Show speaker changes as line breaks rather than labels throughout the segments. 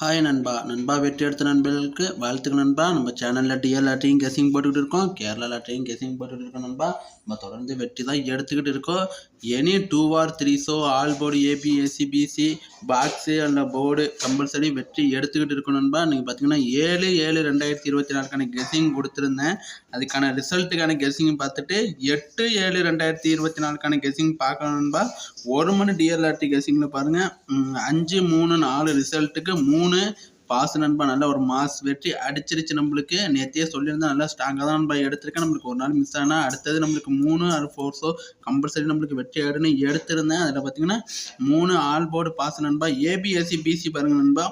Hi நண்பா. நண்பா வெற்றி எடுத்த நண்பர்களுக்கு வாழ்த்துக்க நண்பா. நம்ம சேனலில் டிஎல் லாட்டையும் கெஸிங் போட்டுக்கிட்டு இருக்கோம். கேரளா லாட்டையும் கெஸிங் போட்டுக்கிட்டு இருக்கோம் நண்பா. நம்ம தொடர்ந்து வெற்றி தான் எடுத்துக்கிட்டு இருக்கோம். Any two or three so all board AB AC BC box அந்த போர்டு கம்பல்சரி வெற்றி எடுத்துக்கிட்டு இருக்கணும்பா நீங்கள் பார்த்தீங்கன்னா ஏழு ஏழு ரெண்டாயிரத்தி இருபத்தி நாலுக்கான கெஸ்ஸிங் கொடுத்துருந்தேன். அதுக்கான ரிசல்ட்டுக்கான கெஸ்ஸிங் பார்த்துட்டு எட்டு ஏழு ரெண்டாயிரத்தி இருபத்தி நாலுக்கான கெஸ்ஸிங் பார்க்கணும்பா ஒரு மணி டிஎல்ஆர்டி கெஸ்ஸிங்கில் பாருங்கள் அஞ்சு மூணு நாலு ரிசல்ட்டுக்கு மூணு பாஸ் நண்பா நல்ல ஒரு மாஸ் வெற்றி அடிச்சிருச்சு நம்மளுக்கு. நேத்தியே சொல்லியிருந்தா நல்லா ஸ்ட்ராங்காக தான் நண்பா எடுத்திருக்கேன். நம்மளுக்கு ஒரு நாள் மிஸ் ஆனால் அடுத்தது நம்மளுக்கு மூணு ஆறு ஃபோர்ஸோ கம்பல்சரி நம்மளுக்கு வெற்றி ஆடுன்னு எடுத்திருந்தேன். அதில் பார்த்தீங்கன்னா மூணு ஆல் போர்டு பாஸ் நண்பா ஏபிஎஸ்சி பிசி பாருங்க நண்பா.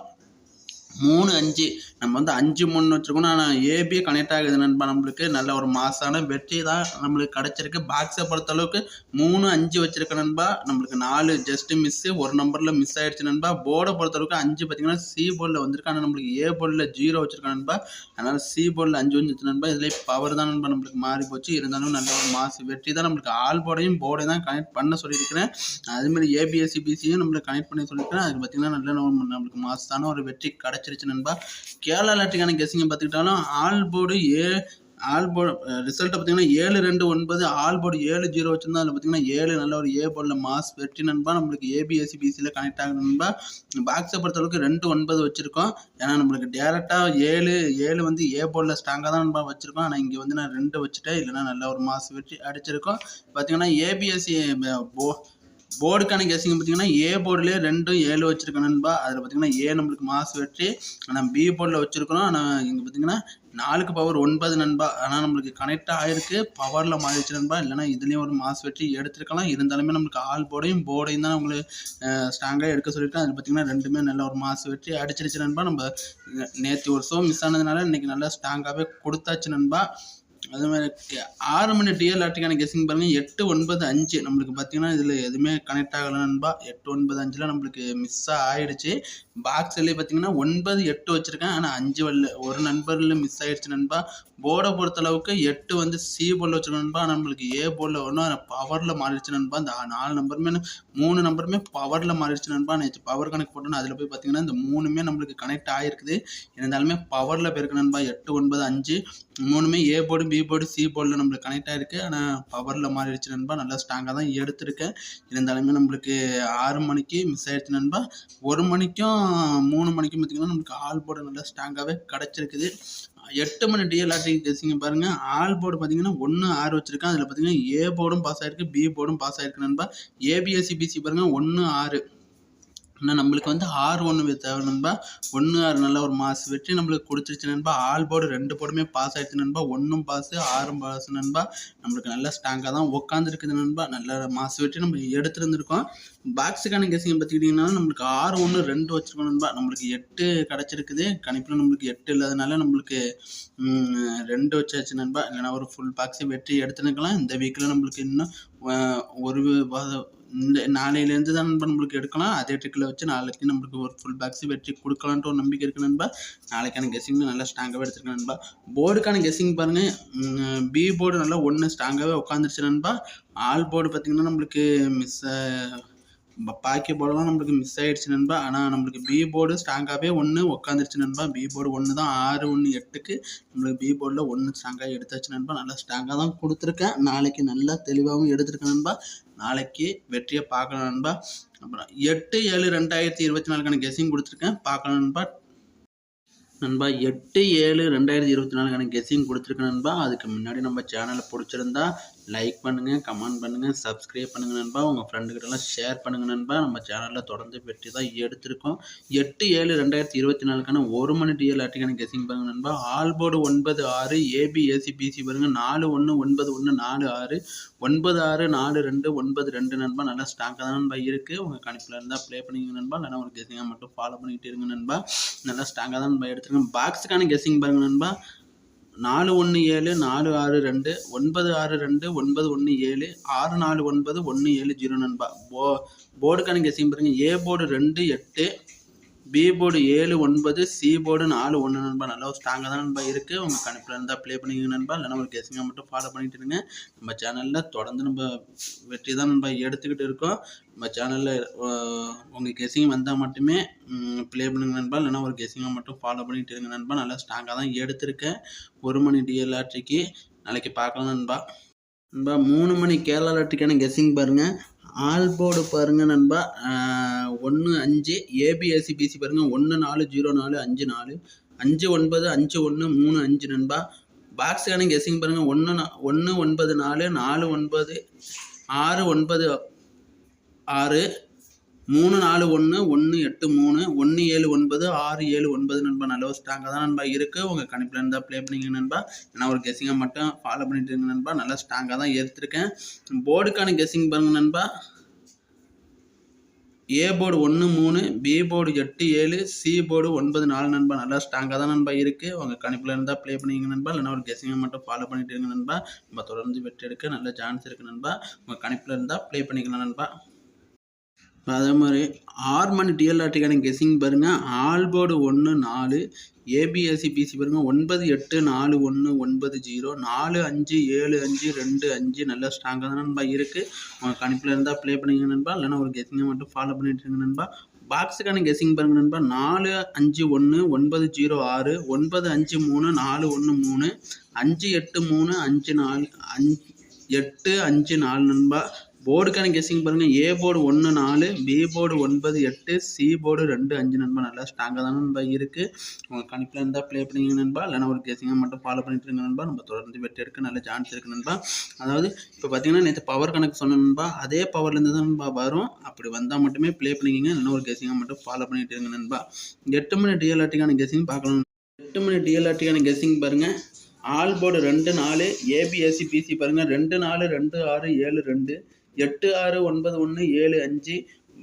மூணு அஞ்சு. நம்ம வந்து அஞ்சு மூணு வச்சுருக்கோம். ஆனால் ஏபியே கனெக்ட் ஆகுது நண்பா நம்மளுக்கு. நல்ல ஒரு மாசான வெற்றி தான் நம்மளுக்கு கிடச்சிருக்கு. பாக்ஸை பொறுத்த அளவுக்கு மூணு அஞ்சு வச்சுருக்க நண்பா. நம்மளுக்கு நாலு ஜஸ்ட் மிஸ்ஸு ஒரு நம்பரில் மிஸ் ஆகிடுச்சு நண்பா. போர்டை பொறுத்த அளவுக்கு அஞ்சு பார்த்தீங்கன்னா சி போர்டில் வந்திருக்கு. ஆனால் நம்மளுக்கு ஏ போர்டில் ஜீரோ வச்சிருக்க நண்பா. அதனால் சி போர்டில் அஞ்சு வந்துச்சு நண்பா. இதில் பவர் தான் நண்பா நம்மளுக்கு மாறி போச்சு. இருந்தாலும் நல்ல ஒரு மாசு வெற்றி தான் நம்மளுக்கு. ஆல் போர்டையும் போர்டையும் தான் கனெக்ட் பண்ண சொல்லியிருக்கிறேன். அதேமாதிரி ஏபிஎஸ்சி பிசியும் நம்மளுக்கு கனெக்ட் பண்ணி சொல்லியிருக்கிறேன். அதுக்கு பார்த்தீங்கன்னா நல்ல நம்மளுக்கு மாசான ஒரு வெற்றி கிடச்சிருச்சு நண்பா. கேரளா லாட்டுக்கான கெஸிங்கை பார்த்துக்கிட்டாலும் all board A all board ரிசல்ட்டை பார்த்தீங்கன்னா ஏழு ரெண்டு ஒன்பது ஆல் போர்டு ஏழு ஜீரோ வச்சுருந்தா அதில் பார்த்தீங்கன்னா ஏழு நல்ல ஒரு ஏ போர்டில் மாஸ் வெற்றி நண்பா. நம்மளுக்கு ஏபிஎஸ்சி பிசியில் கனெக்ட் ஆகுது நண்பா. பாக்ஸை பொறுத்தளவுக்கு ரெண்டு ஒன்பது வச்சுருக்கோம். ஏன்னா நம்மளுக்கு டேரெக்டாக ஏழு ஏழு வந்து ஏ போர்டில் ஸ்ட்ராங்காக தான் நண்பா வச்சுருக்கோம். ஆனால் இங்கே வந்து நான் ரெண்டு வச்சுட்டேன். இல்லைன்னா நல்ல ஒரு மாஸ் வெற்றி அடிச்சிருக்கோம். பார்த்தீங்கன்னா ஏபிஎஸ்சி போ போர்டுக்கான கெஸிங் பார்த்தீங்கன்னா ஏ போர்டுலேயே ரெண்டும் ஏழு வச்சிருக்கேன் நண்பா. அதில் பார்த்தீங்கன்னா ஏ நம்மளுக்கு மாஸ் வெற்றி. ஆனால் பி போர்டில் வச்சிருக்கிறோம் ஆனால் இங்கே பார்த்தீங்கன்னா நாலுக்கு பவர் ஒன்பது நண்பா. ஆனால் நம்மளுக்கு கனெக்ட் ஆகிருக்கு பவரில் மாறிடுச்சு நண்பா. இல்லைனா இதுலேயும் ஒரு மாஸ் வெற்றி எடுத்துருக்கலாம். இருந்தாலுமே நம்மளுக்கு ஆல் போர்டையும் போர்டையும் தான் உங்களுக்கு ஸ்ட்ராங்காக எடுக்க சொல்லியிருக்கேன் அதில் பார்த்தீங்கன்னா ரெண்டுமே நல்ல ஒரு மாஸ் வெற்றி அடிச்சிருச்சு நண்பா. நம்ம நேற்று ஒரு ஷோ மிஸ் ஆனதுனால இன்றைக்கி நல்லா ஸ்ட்ராங்காகவே கொடுத்தாச்சு நண்பா. அது மாதிரி ஆறு மணி டிஎல் ஆர்டிக்கான கெஸிங் பாருங்க. எட்டு ஒன்பது அஞ்சு. நம்மளுக்கு பார்த்தீங்கன்னா இதில் எதுவுமே கனெக்ட் ஆகலை நண்பா. எட்டு ஒன்பது அஞ்சில் நம்மளுக்கு மிஸ்ஸாக ஆயிடுச்சு. பாக்ஸ்லேயே பார்த்தீங்கன்னா ஒன்பது எட்டு வச்சுருக்கேன். ஆனால் அஞ்சு வரல. ஒரு நண்பரில் மிஸ் ஆயிடுச்சு நண்பா. போர்டை பொறுத்த அளவுக்கு எட்டு வந்து சி போர்டில் வச்சுருக்கோம் நண்பா. நம்மளுக்கு ஏ போர்டில் ஒன்றும் பவரில் மாறிடுச்சு நண்பா. இந்த நாலு நம்பருமே மூணு நம்பருமே பவரில் மாறிடுச்சு நண்பா. நேற்று பவர் கணக்கு போட்டோன்னா அதில் போய் பார்த்தீங்கன்னா இந்த மூணுமே நம்மளுக்கு கனெக்ட் ஆகிருக்குது இருந்தாலுமே பவரில் போயிருக்கு நண்பா. எட்டு ஒன்பது அஞ்சு. மூணுமே A board B board C போர்டில் நம்மளுக்கு கனெக்ட் ஆகிருக்கு ஆனால் பவரில் மாறிடுச்சு நண்பா. நல்லா ஸ்ட்ராங்காக தான் எடுத்திருக்கேன். இருந்தாலுமே நம்மளுக்கு ஆறு மணிக்கு மிஸ் ஆயிடுச்சு நண்பா. ஒரு மணிக்கும் மூணு மணிக்கும் பார்த்திங்கன்னா நம்மளுக்கு ஆல் போர்டு நல்லா ஸ்ட்ராங்காகவே கிடச்சிருக்குது. எட்டு மணி டிஎல்ஆர்டி கெஸிங்க பாருங்கள் ஆல் போர்டு பார்த்தீங்கன்னா ஒன்று ஆறு வச்சுருக்கேன். அதில் பார்த்தீங்கன்னா ஏ போர்டும் பாஸ் ஆயிருக்கு பி போர்டும் பாஸ் ஆயிருக்கு நண்பா. ஏபிஎஸ்சி பிசி பாருங்கள் ஒன்று ஆறு ஆனால் நம்மளுக்கு வந்து ஆறு ஒன்று தேவை நண்பா. ஒன்று ஆறு நல்ல ஒரு மாஸ் வெற்றி நம்மளுக்கு கொடுத்துருச்சு நண்பா. ஆல் போர்டு ரெண்டு போர்டுமே பாஸ் ஆயிடுச்சு நண்பா. ஒன்றும் பாஸ் ஆறும் பாஸ் நண்பா. நம்மளுக்கு நல்லா ஸ்ட்ராங்காக தான் உட்காந்துருக்குது நண்பா. நல்ல மாஸ் வெற்றி நம்ம எடுத்துருந்துருக்கோம். பாக்ஸுக்கான கெஸிங் பார்த்துக்கிட்டிங்கன்னா நம்மளுக்கு ஆறு ஒன்று ரெண்டு வச்சுருக்கோம் நண்பா. நம்மளுக்கு எட்டு கிடச்சிருக்குது. கணிப்பில் நம்மளுக்கு எட்டு இல்லாதனால நம்மளுக்கு ரெண்டு வச்சாச்சு நண்பா. இல்லைன்னா ஒரு ஃபுல் பாக்ஸை வெற்றி எடுத்துருக்கலாம். இந்த வீக்கில் நம்மளுக்கு இன்னும் ஒரு இந்த நாளையிலேருந்து தான் நண்பா நம்மளுக்கு எடுக்கலாம். அதே ட்ரிக்கில் வச்சு நாளைக்கு நம்மளுக்கு ஒரு ஃபுல் பாக்ஸ் வெற்றி கொடுக்கலான்ட்டு ஒரு நம்பிக்கை இருக்குது நண்பா. நாளைக்கான கெஸிங் நல்லா ஸ்ட்ராங்காகவே எடுத்துருக்கேன் நண்பா. போர்டுக்கான கெஸிங் பாருங்கள் பி போர்டு நல்லா ஒன்று ஸ்ட்ராங்காகவே உட்காந்துருச்சு நண்பா. ஆல் போர்டு பார்த்திங்கன்னா நம்மளுக்கு மிஸ் பாக்கி போர்டெல்லாம் நம்மளுக்கு மிஸ் ஆயிடுச்சு நண்பா. ஆனால் நம்மளுக்கு பி போர்டு ஸ்ட்ராங்காகவே ஒன்று உட்காந்துருச்சு நண்பா. பி போர்டு ஒன்று தான் ஆறு ஒன்று எட்டுக்கு நம்மளுக்கு பி போர்டில் ஒன்று ஸ்ட்ராங்காக எடுத்தாச்சு நண்பா. நல்லா ஸ்ட்ராங்காக தான் கொடுத்துருக்கேன். நாளைக்கு நல்லா தெளிவாகவும் எடுத்திருக்கேன் நண்பா. நாளைக்கு வெற்றியை பார்க்கலாம் நண்பா. அப்புறம் எட்டு ஏழு ரெண்டாயிரத்தி இருபத்தி நாலுக்கான கெஸிங் கொடுத்துருக்கேன். பார்க்கலாம் நண்பா. நண்பா எட்டு ஏழு ரெண்டாயிரத்தி இருபத்தி நாலுக்கான கெஸ்ஸிங் கொடுத்துருக்கேன் நண்பா. அதுக்கு முன்னாடி நம்ம சேனலை பிடிச்சிருந்தா லைக் பண்ணுங்கள் கமெண்ட் பண்ணுங்கள் சப்ஸ்கிரைப் பண்ணுங்கள் நண்பா. உங்கள் ஃப்ரெண்டுக்கிட்டலாம் ஷேர் பண்ணுங்கள் நண்பா. நம்ம சேனலில் தொடர்ந்து வெற்றி தான் எடுத்திருக்கோம். எட்டு ஏழு ரெண்டாயிரத்தி இருபத்தி நாலுக்கான ஒரு மணி டிஎல் ஆட்டிக்கான கெஸிங் பாருங்க நண்பா. ஆல் போர்டு ஒன்பது ஆறு ஏபி ஏசி பிசி பாருங்கள் நாலு ஒன்று ஒன்பது ஒன்று நாலு ஆறு. ஒன்பது ஆறு நாலு ரெண்டு ஒன்பது ரெண்டு நண்பா. நல்லா ஸ்ட்ராங்காக தான் நண்பா இருக்குது உங்கள் கணிப்பில் இருந்தால் ப்ளே பண்ணிங்க நண்பா. இல்லைனா ஒரு கெஸிங்காக மட்டும் ஃபாலோ பண்ணிக்கிட்டு இருங்க நண்பா. நல்லா ஸ்ட்ராங்காக தான் நண்பா எடுத்துருக்கேன் பாக்ஸுக்கான கெஸிங் பாருங்க நண்பா. நாலு ஒன்று ஏழு நாலு ஆறு ரெண்டு ஒன்பது ஆறு ரெண்டு ஒன்பது ஒன்று ஏழு ஆறு நாலு ஒன்பது ஒன்று ஏழு ஜீரோ நண்பா. போ போர்டு கணக்கு எசையும் பாருங்கள் ஏ போர்டு ரெண்டு எட்டு பி போர்டு ஏழு ஒன்பது சி போர்டு நாலு ஒன்று நண்பா. நல்லா ஒரு ஸ்ட்ராங்காக தான் நண்பா இருக்குது உங்கள் கணிப்பில் இருந்தால் ப்ளே பண்ணிக்கங்க நண்பா. இல்லைனா ஒரு கெஸிங்காக மட்டும் ஃபாலோ பண்ணிட்டு இருங்க. நம்ம சேனலில் தொடர்ந்து நம்ம வெற்றி தான் நண்பா எடுத்துக்கிட்டு இருக்கோம். நம்ம சேனலில் உங்கள் கெஸ்ஸிங் வந்தால் மட்டுமே ப்ளே பண்ணுங்க நண்பா. இல்லைனா ஒரு கெஸிங்காக மட்டும் ஃபாலோ பண்ணிட்டு இருங்க நண்பா. நல்லா ஸ்ட்ராங்காக தான் எடுத்திருக்கேன். ஒரு மணி டிஎல்ஆர்டிக்கு நாளைக்கு பார்க்கலாம் நண்பா. நண்பா மூணு மணி கேரளா லாட்டிக்கான கெஸ்ஸிங் பாருங்கள் ஆல் போர்டு பாருங்கள் நண்பா. ஒன்று அஞ்சு ஏபிஎஸ்சி பிசி பாருங்கள் ஒன்று நாலு ஜீரோ நாலு அஞ்சு நாலு. அஞ்சு ஒன்பது அஞ்சு ஒன்று மூணு அஞ்சு நண்பா. பாக்ஸுக்கான கெஸ்ஸிங் பாருங்கள் ஒன்று ஒன்று ஒன்பது நாலு நாலு ஒன்பது ஆறு ஒன்பது ஆறு. மூணு நாலு ஒன்று ஒன்று எட்டு மூணு ஒன்று ஏழு ஒன்பது ஆறு ஏழு ஒன்பது நண்பா. நல்ல ஒரு ஸ்ட்ராங்காக தான் நண்பா இருக்குது உங்கள் கணிப்பில் இருந்தால் ப்ளே பண்ணிங்க நண்பா. ஏன்னா ஒரு கெஸ்ஸிங்கை மட்டும் ஃபாலோ பண்ணிட்டு இருங்க நண்பா. நல்லா ஸ்ட்ராங்காக தான் எடுத்திருக்கேன் போர்டுக்கான கெஸ்ஸிங் பாருங்க நண்பா. ஏ போர்டு ஒன்று மூணு பி போர்டு எட்டு ஏழு சி போர்டு ஒன்பது நாலு நண்பா. நல்லா ஸ்ட்ராங்காக தான் நண்பா இருக்குது உங்கள் கணிப்பில் இருந்தால் ப்ளே பண்ணிங்க நண்பா. இல்லைனா ஒரு கெஸ்ஸிங்கை மட்டும் ஃபாலோ பண்ணிட்டு இருங்க நண்பா. நம்ம தொடர்ந்து வெற்றி எடுக்க நல்ல சான்ஸ் இருக்குது நண்பா. உங்கள் கணிப்பில் இருந்தால் ப்ளே பண்ணிக்கலாம் நண்பா. அதே மாதிரி ஆர்மன் டிஎல்ஆர்டிக்கான கெஸ்ஸிங் பாருங்கள் ஆல்போர்டு ஒன்று நாலு ஏபிஎஸ்சி பிசி பாருங்கள் ஒன்பது எட்டு நாலு ஒன்று ஒன்பது ஜீரோ நாலு அஞ்சு ஏழு அஞ்சு ரெண்டு அஞ்சு நல்ல ஸ்ட்ராங்காக தான் நண்பா இருக்குது உங்கள் கணிப்பில் இருந்தால் ப்ளே பண்ணிங்க நண்பா. இல்லைனா ஒரு கெஸ்ஸிங்கை மட்டும் ஃபாலோ பண்ணிட்டு இருங்க நண்பா. பாக்ஸுக்கான கெஸ்ஸிங் பாருங்க நண்பா. நாலு அஞ்சு ஒன்று ஒன்பது ஜீரோ ஆறு ஒன்பது அஞ்சு மூணு நாலு ஒன்று மூணு அஞ்சு எட்டு மூணு அஞ்சு நாலு அஞ்சு எட்டு அஞ்சு நாலு நண்பா. போர்டுக்கான கெஸ்ஸிங் பாருங்கள் ஏ போர்டு ஒன்று நாலு பி போர்டு ஒன்பது எட்டு சி போர்டு ரெண்டு அஞ்சு நண்பா. நல்லா ஸ்ட்ராங்காக தான் நண்பா இருக்குது உங்கள் கணிப்பில் இருந்தால் ப்ளே பண்ணிங்க நண்பா. இல்லைனா ஒரு கெஸ்ஸிங்காக மட்டும் ஃபாலோ பண்ணிட்டு இருங்க நண்பா. நம்ம தொடர்ந்து வெற்றி எடுக்க நல்ல சான்ஸ் இருக்குது நண்பா. அதாவது இப்போ பார்த்தீங்கன்னா நேற்று பவர் கணக்கு சொன்ன நண்பா அதே பவர்லேருந்து தான் நண்பா வரும். அப்படி வந்தால் மட்டுமே ப்ளே பண்ணிக்கிங்க. இல்லைனா ஒரு கெஸ்ஸிங்காக மட்டும் ஃபாலோ பண்ணிட்டு இருங்க நண்பா. எட்டு மணி டிஎல்ஆர்டிக்கான கெஸ்ஸிங் பார்க்கலாம். எட்டு மணி டிஎல்ஆர்டிக்கான கெஸ்ஸிங் பாருங்கள் ஆல் போர்டு ரெண்டு நாலு ஏபிஎஸ்சி பிசி பாருங்கள் ரெண்டு நாலு ரெண்டு ஆறு ஏழு ரெண்டு. எட்டு ஆறு ஒன்பது ஒன்று ஏழு அஞ்சு.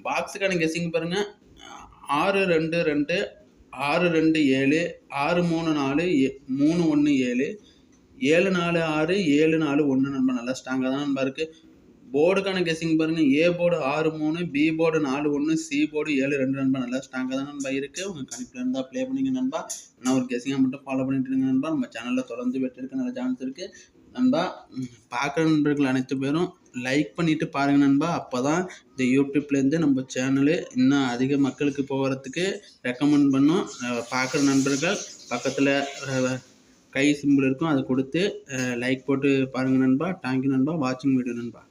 பாக்ஸுக்கான கெஸ்ஸிங் பாருங்கள் ஆறு ரெண்டு ரெண்டு ஆறு ரெண்டு ஏழு ஆறு மூணு நாலு ஏ மூணு ஒன்று ஏழு ஏழு நாலு ஆறு ஏழு நாலு ஒன்று நண்பா நல்லா ஸ்ட்ராங்காக தான் நண்பா இருக்குது போர்டுக்கான கெஸ்ஸிங் பாருங்கள் ஏ போர்டு ஆறு மூணு பி போர்டு நாலு ஒன்று சி போர்டு ஏழு ரெண்டு. நண்பா நல்லா ஸ்ட்ராங்காக தான் நண்பா இருக்குது உங்கள் கணிப்பில் இருந்தால் ப்ளே பண்ணிங்க நண்பா. நான் ஒரு கெஸ்ஸிங்காக மட்டும் ஃபாலோ பண்ணிட்டு இருங்க நண்பா. நம்ம சேனலில் தொடர்ந்து வெற்றிருக்க நல்ல சான்ஸ் இருக்குது நண்பா பார்க்குற நண்பர்கள் அனைத்து பேரும் லைக் பண்ணிவிட்டு பாருங்கள் நண்பா. அப்போ தான் இந்த யூடியூப்லேருந்து நம்ம சேனலு இன்னும் அதிக மக்களுக்கு போகிறதுக்கு ரெக்கமெண்ட் பண்ணும். பார்க்குற நண்பர்கள் பக்கத்தில் கை சிம்பிள் இருக்கும் அதை கொடுத்து லைக் போட்டு பாருங்கள் நண்பா. தேங்க்யூ நண்பா. வாட்சிங் வீடியோ நண்பா.